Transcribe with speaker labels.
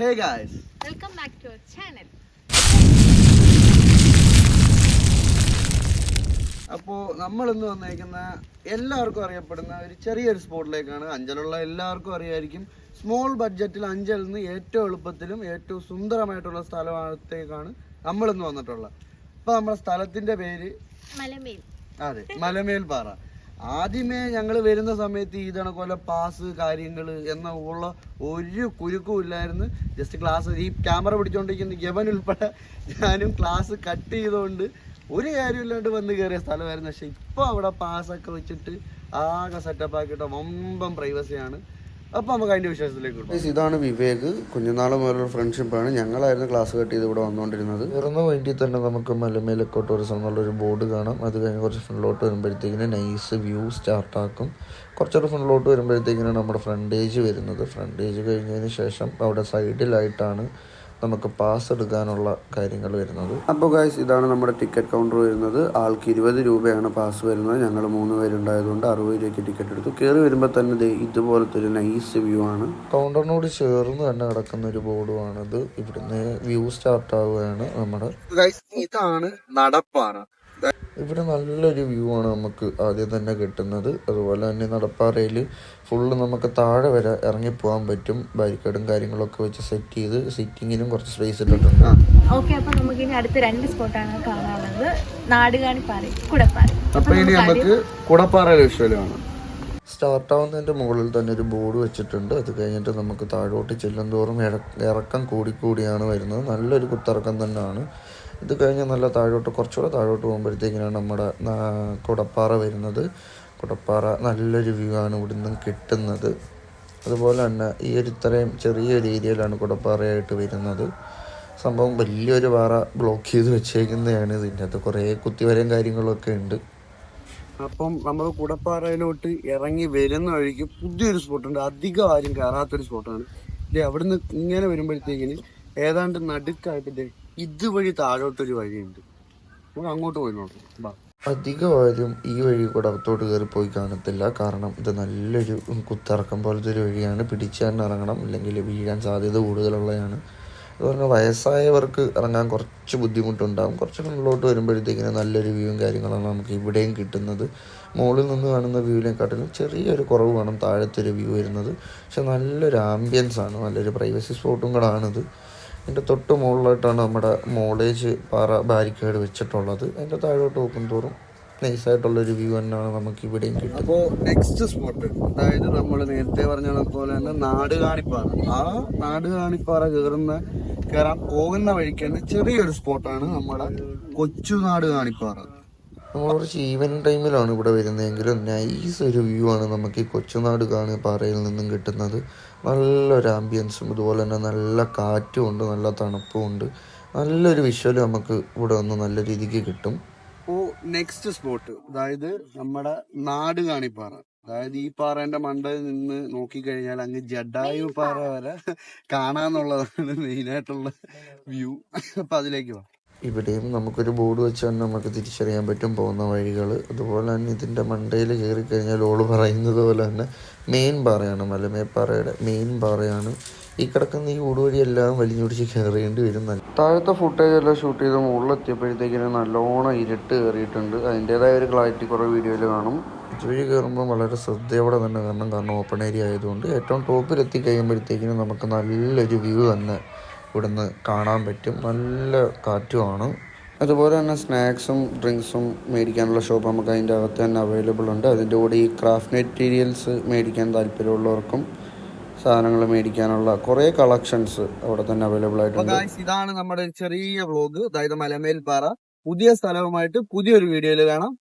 Speaker 1: Hey guys
Speaker 2: welcome back to our channel
Speaker 1: അപ്പോൾ നമ്മളിന്ന് വന്നേക്കുന്ന എല്ലാവർക്കും അറിയപ്പെടുന്ന ഒരു ചെറിയൊരു സ്പോട്ടിലേക്കാണ് അഞ്ചലുള്ള എല്ലാവർക്കും അറിയായിരിക്കും. സ്മോൾ ബഡ്ജറ്റിൽ അഞ്ചലിൽ നിന്ന് ഏറ്റവും എളുപ്പത്തിലും ഏറ്റവും സുന്ദരമായിട്ടുള്ള സ്ഥലത്തേക്കാണ് നമ്മളിന്ന് വന്നിട്ടുള്ളത്. അപ്പോൾ നമ്മുടെ സ്ഥലത്തിന്റെ പേര്?
Speaker 2: മലമേൽ.
Speaker 1: അതെ മലമേൽ പാറ ആദ്യമേ ഞങ്ങൾ വരുന്ന സമയത്ത് ഈ കണക്കുള്ള പാസ് കാര്യങ്ങൾ എന്ന ഉള്ള ഒരു കുരുക്കും ഇല്ലായിരുന്നു. ജസ്റ്റ് ക്ലാസ് ഈ ക്യാമറ പിടിച്ചോണ്ടിരിക്കുന്ന യവൻ ഉൾപ്പെടെ ഞാനും ക്ലാസ് കട്ട് ചെയ്തുകൊണ്ട് ഒരു കാര്യമില്ലാണ്ട് വന്ന് കയറിയ സ്ഥലമായിരുന്നു. പക്ഷെ ഇപ്പോൾ അവിടെ പാസ്സൊക്കെ വെച്ചിട്ട് ആകെ സെറ്റപ്പ് ആക്കിയിട്ട് വമ്പം പ്രൈവസിയാണ് അപ്പോൾ നമുക്ക് അതിന്റെ വിശേഷത്തിലേക്ക് ഇതാണ് വിവേക്. കുഞ്ഞുനാൾ മുതലുള്ള ഫ്രണ്ട്ഷിപ്പാണ് ഞങ്ങളായിരുന്നു ക്ലാസ് കട്ട് ചെയ്ത് ഇവിടെ വന്നുകൊണ്ടിരുന്നത്.
Speaker 3: ഉയർന്ന വേണ്ടി തന്നെ നമുക്ക് മലമേലക്കോ ടൂറിസം എന്നുള്ളൊരു ബോർഡ് കാണാം. അത് കഴിഞ്ഞ് കുറച്ച് ഫ്രണ്ടിലോട്ട് വരുമ്പോഴത്തേക്കിന് നൈസ് വ്യൂ സ്റ്റാർട്ടാക്കും കുറച്ചൊരു ഫ്രണ്ടിലോട്ട് വരുമ്പോഴത്തേക്കിനാണ് നമ്മുടെ ഫ്രണ്ടേജ് വരുന്നത്. ഫ്രണ്ടേജ് കഴിഞ്ഞതിന് ശേഷം അവിടെ സൈഡിലായിട്ടാണ് നമുക്ക് പാസ് എടുക്കാനുള്ള കാര്യങ്ങൾ വരുന്നത്.
Speaker 1: അപ്പോൾ ഗായ്സ് ഇതാണ് നമ്മുടെ ടിക്കറ്റ് കൗണ്ടർ വരുന്നത്. ആൾക്ക് ഇരുപത് രൂപയാണ് പാസ് വരുന്നത്. ഞങ്ങൾ മൂന്ന് പേരുണ്ടായതുകൊണ്ട് അറുപത് രൂപയ്ക്ക് ടിക്കറ്റ് എടുത്തു. കയറി വരുമ്പോൾ തന്നെ ഇതുപോലത്തെ ഒരു നൈസ് വ്യൂ ആണ്.
Speaker 3: കൗണ്ടറിനോട് ചേർന്ന് തന്നെ കിടക്കുന്ന ഒരു ബോർഡുമാണിത് ഇവിടുന്ന് വ്യൂ സ്റ്റാർട്ട് ആവുകയാണ് നമ്മുടെ
Speaker 1: ഗൈസ് ഇതാണ് നടപ്പാറ
Speaker 3: ഇവിടെ നല്ലൊരു വ്യൂ ആണ് നമുക്ക് ആദ്യം തന്നെ കിട്ടുന്നത്. അതുപോലെ തന്നെ നടപ്പാറയിൽ ഫുള്ള് നമുക്ക് താഴെ വരെ ഇറങ്ങിപ്പോകാൻ പറ്റും. ബാരിക്കേഡും കാര്യങ്ങളൊക്കെ വെച്ച് സെറ്റ് ചെയ്ത് സിറ്റിങ്ങിനും കുറച്ച് സ്പേസ് ഇട്ടിട്ടുണ്ട്.
Speaker 2: ഓക്കെ അപ്പൊ നമുക്ക് ഇനി അടുത്ത രണ്ട് സ്പോട്ടാണ് കാണാനുള്ളത്. നാടുകാണിപ്പാറ കുടപ്പാറ.
Speaker 1: അപ്പൊ ഇനി നമുക്ക് കുടപ്പാറ വിഷ്വലാണ്
Speaker 3: സ്റ്റാർട്ട് ആവുന്നതിന്റെ മുകളിൽ തന്നെ ഒരു ബോർഡ് വെച്ചിട്ടുണ്ട്. അത് കഴിഞ്ഞിട്ട് നമുക്ക് താഴോട്ട് ചെല്ലും തോറും ഇറ- ഇറക്കം കൂടിക്കൂടിയാണ് വരുന്നത്. നല്ലൊരു കുത്തിറക്കം തന്നെയാണ്. ഇത് കഴിഞ്ഞ് നല്ല താഴോട്ട് കുറച്ചുകൂടെ താഴോട്ട് പോകുമ്പോഴത്തേക്കിനാണ് നമ്മുടെ കുടപ്പാറ വരുന്നത്. കുടപ്പാറ നല്ലൊരു വ്യൂ ആണ് ഇവിടെ നിന്നും കിട്ടുന്നത്. അതുപോലെ തന്നെ ഈ ഒരു ഇത്രയും ചെറിയൊരു ഏരിയയിലാണ് കുടപ്പാറയായിട്ട് വരുന്നത്. സംഭവം വലിയൊരു പാറ ബ്ലോക്ക് ചെയ്ത് വെച്ചേക്കുന്നതാണ് ഇതിന്റെ അകത്ത്. കുറേ കുത്തിവരയും കാര്യങ്ങളൊക്കെ ഉണ്ട്.
Speaker 1: അപ്പം നമ്മൾ കുടപ്പാറയിലോട്ട് ഇറങ്ങി വരുന്ന വഴിക്ക് പുതിയൊരു സ്പോട്ടുണ്ട്. അധികം ആരും കയറാത്തൊരു സ്പോട്ടാണ്. ദേ അവിടുന്ന് ഇങ്ങനെ വരുമ്പോഴത്തേക്കിന് ഏതാണ്ട് നടുക്കായിട്ട് ഇതുവഴി താഴോട്ടൊരു വഴിയുണ്ട്. നമുക്ക് അങ്ങോട്ട് പോയി നോക്കാം. ബാ.
Speaker 3: അധികം ആരും ഈ വഴി കൂടെ അകത്തോട്ട് കയറി പോയി കാണത്തില്ല. കാരണം ഇത് നല്ലൊരു കുത്തിറക്കം പോലത്തെ ഒരു വഴിയാണ്. പിടിച്ച് തന്നെ ഇറങ്ങണം. അല്ലെങ്കിൽ വീഴാൻ സാധ്യത കൂടുതലുള്ളതാണ്. അതുപോലെ വയസ്സായവർക്ക് ഇറങ്ങാൻ കുറച്ച് ബുദ്ധിമുട്ടുണ്ടാകും കുറച്ച് മുകളിലോട്ട് വരുമ്പോഴത്തേക്കിന് നല്ലൊരു വ്യൂവും കാര്യങ്ങളാണ് നമുക്ക് ഇവിടെയും കിട്ടുന്നത്. മുകളിൽ നിന്ന് കാണുന്ന വ്യൂവിനെക്കാട്ടിലും ചെറിയൊരു കുറവ് വേണം താഴത്തെ ഒരു വ്യൂ വരുന്നത്. പക്ഷെ നല്ലൊരു ആംബിയൻസ് ആണ് നല്ലൊരു പ്രൈവസി സ്പോട്ടും കൂടെ ആണിത് അതിന്റെ തൊട്ട് മുകളിലായിട്ടാണ് നമ്മുടെ മോളേജ് പാറ ബാരിക്കേഡ് വെച്ചിട്ടുള്ളത്. അതിന്റെ താഴോട്ട് നോക്കും തോറും നൈസായിട്ടുള്ളൊരു വ്യൂ തന്നെയാണ് നമുക്ക് ഇവിടെയും കിട്ടുന്നത്.
Speaker 1: അപ്പോൾ നെക്സ്റ്റ് സ്പോട്ട് അതായത് നമ്മൾ നേരത്തെ പറഞ്ഞ പോലെ തന്നെ നാട് കാണിപ്പാറ ആ നാട് കാണിപ്പാറ കയറുന്ന കയറാൻ പോകുന്ന വഴിക്ക് തന്നെ ചെറിയൊരു സ്പോട്ടാണ് നമ്മുടെ കൊച്ചു നാട് കാണിപ്പാറ
Speaker 3: നമ്മൾ കുറച്ച് ഈവനിങ് ടൈമിലാണ് ഇവിടെ വരുന്നതെങ്കിലും നൈസ് ഒരു വ്യൂ ആണ് നമുക്ക് ഈ കൊച്ചുനാട് കാണി പാറയിൽ നിന്നും കിട്ടുന്നത്. നല്ലൊരു ആംബിയൻസും അതുപോലെ തന്നെ നല്ല കാറ്റും ഉണ്ട് നല്ല തണുപ്പും ഉണ്ട്. നല്ലൊരു വിഷ്വൽ നമുക്ക് ഇവിടെ വന്ന് നല്ല രീതിക്ക് കിട്ടും.
Speaker 1: അപ്പോ നെക്സ്റ്റ് സ്പോട്ട് അതായത് നമ്മുടെ നാട് കാണിപ്പാറ. അതായത് ഈ പാറേന്റെ മണ്ടയിൽ നിന്ന് നോക്കിക്കഴിഞ്ഞാൽ അങ്ങ് ജഡായു പാറ വരെ കാണാന്നുള്ളതാണ് മെയിൻ ആയിട്ടുള്ള വ്യൂ. അപ്പൊ അതിലേക്ക് വാ.
Speaker 3: ഇവിടെയും നമുക്കൊരു ബോർഡ് വെച്ച് തന്നെ നമുക്ക് തിരിച്ചറിയാൻ പറ്റും പോകുന്ന വഴികൾ അതുപോലെ തന്നെ ഇതിന്റെ മണ്ടയിൽ കയറി കഴിഞ്ഞാൽ ഓൾ പറയുന്നത് പോലെ തന്നെ മെയിൻ പാറയാണ്. മലമേപ്പാറയുടെ മെയിൻ പാറയാണ്. ഈ കിടക്കുന്ന ഈ ഊടുവഴിയെല്ലാം വലിഞ്ഞുപിടിച്ച് കയറേണ്ടി വരും താഴത്തെ ഫുട്ടേജ് എല്ലാം ഷൂട്ട് ചെയ്ത് മുകളിലെത്തിയപ്പോഴത്തേക്കിന് നല്ലോണം ഇരുട്ട് കയറിയിട്ടുണ്ട്. അതിന്റെതായ ഒരു ക്ലാരിറ്റി കുറേ വീഡിയോയിൽ കാണും. ഇതുവഴി കയറുമ്പോൾ വളരെ ശ്രദ്ധയോടെ തന്നെ കാരണം കാരണം ഓപ്പൺ ഏരിയ ആയതുകൊണ്ട് ഏറ്റവും ടോപ്പിൽ എത്തി കഴിയുമ്പോഴത്തേക്കിനും നമുക്ക് നല്ലൊരു വ്യൂ തന്നെ ഇവിടുന്ന് കാണാൻ പറ്റും. നല്ല കാറ്റുമാണ് അതുപോലെ തന്നെ സ്നാക്സും ഡ്രിങ്ക്സും മേടിക്കാനുള്ള ഷോപ്പ് നമുക്ക് അതിന്റെ അകത്ത് തന്നെ അവൈലബിൾ ഉണ്ട്. അതിന്റെ കൂടെ ഈ ക്രാഫ്റ്റ് മെറ്റീരിയൽസ് മേടിക്കാൻ താല്പര്യമുള്ളവർക്കും സാധനങ്ങൾ മേടിക്കാനുള്ള കുറേ കളക്ഷൻസ് അവിടെ തന്നെ അവൈലബിൾ ആയിട്ടുണ്ട്.
Speaker 1: ഇതാണ് നമ്മുടെ ചെറിയ വ്ലോഗ് അതായത് മലമേൽ പാറ പുതിയ സ്ഥലവുമായിട്ട് പുതിയൊരു വീഡിയോയിൽ കാണാം.